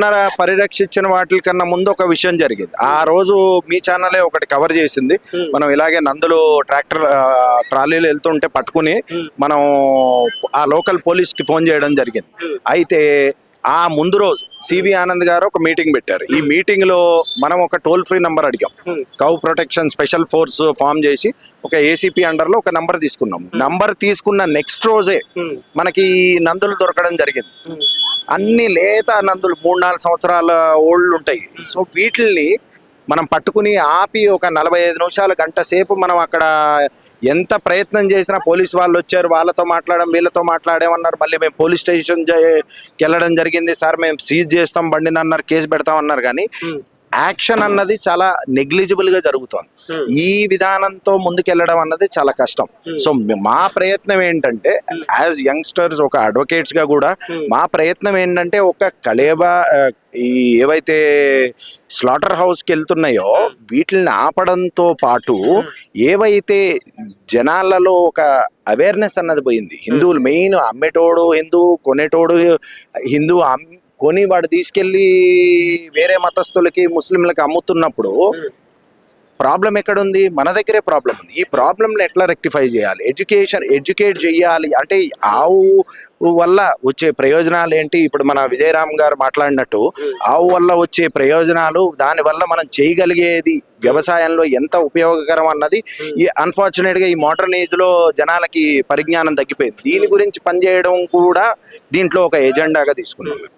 మొన్న పరిరక్షించిన వాటి కన్నా ముందు ఒక విషయం జరిగింది. ఆ రోజు మీ ఛానలే ఒకటి కవర్ చేసింది. మనం ఇలాగే నందులు ట్రాక్టర్ ట్రాలీలు వెళ్తుంటే పట్టుకుని మనం ఆ లోకల్ పోలీస్కి ఫోన్ చేయడం జరిగింది. అయితే ఆ ముందు రోజు సివి ఆనంద్ గారు ఒక మీటింగ్ పెట్టారు. ఈ మీటింగ్లో మనం ఒక టోల్ ఫ్రీ నంబర్ అడిగాం. Cow protection special force form చేసి ఒక ఏసీపీ అండర్లో ఒక నంబర్ తీసుకున్నాం నంబర్ తీసుకున్న నెక్స్ట్ రోజే మనకి ఈ నందులు దొరకడం జరిగింది. అన్ని లేత నందులు మూడు నాలుగు సంవత్సరాల ఓల్డ్ ఉంటాయి. సో వీటిల్ని మనం పట్టుకుని ఆపి ఒక నలభై ఐదు నిమిషాలు గంట సేపు మనం అక్కడ ఎంత ప్రయత్నం చేసినా పోలీస్ వాళ్ళు వచ్చారు వాళ్ళతో మాట్లాడడం వీళ్ళతో మాట్లాడేమన్నారు మళ్ళీ మేము పోలీస్ స్టేషన్ వెళ్ళడం జరిగింది సార్ మేము సీజ్ చేస్తాం బండిని అన్నారు కేసు పెడతాం అన్నారు. కానీ యాక్షన్ అన్నది చాలా నెగ్లిజిబుల్గా జరుగుతోంది ఈ విధానంతో ముందుకెళ్ళడం అన్నది చాలా కష్టం. సో మా ప్రయత్నం ఏంటంటే యాజ్ యంగ్స్టర్స్ ఒక అడ్వకేట్స్గా కూడా మా ప్రయత్నం ఏంటంటే ఒక కళేబా ఈ ఏవైతే స్లాటర్ హౌస్కి వెళ్తున్నాయో వీటిని ఆపడంతో పాటు ఏవైతే జనాలలో ఒక అవేర్నెస్ అన్నది పోయింది. హిందువులు మెయిన్ అమ్మేటోడు హిందూ కొనేటోడు హిందూ కొని వాడు తీసుకెళ్ళి వేరే మతస్థులకి ముస్లింలకి అమ్ముతున్నప్పుడు ప్రాబ్లం ఎక్కడుంది? మన దగ్గరే ప్రాబ్లం ఉంది. ఈ ప్రాబ్లమ్ని ఎట్లా రెక్టిఫై చేయాలి? ఎడ్యుకేషన్ ఎడ్యుకేట్ చేయాలి. అంటే ఆవు వల్ల వచ్చే ప్రయోజనాలు ఏంటి? ఇప్పుడు మన విజయరామ్ గారు మాట్లాడినట్టు ఆవు వల్ల వచ్చే ప్రయోజనాలు దాని వల్ల మనం చేయగలిగేది వ్యవసాయంలో ఎంత ఉపయోగకరం అన్నది ఈ అన్ఫార్చునేట్గా ఈ మోడర్న్ ఏజ్లో జనాలకి పరిజ్ఞానం తగ్గిపోయింది. దీని గురించి పనిచేయడం కూడా దీంట్లో ఒక ఎజెండాగా తీసుకున్నాం.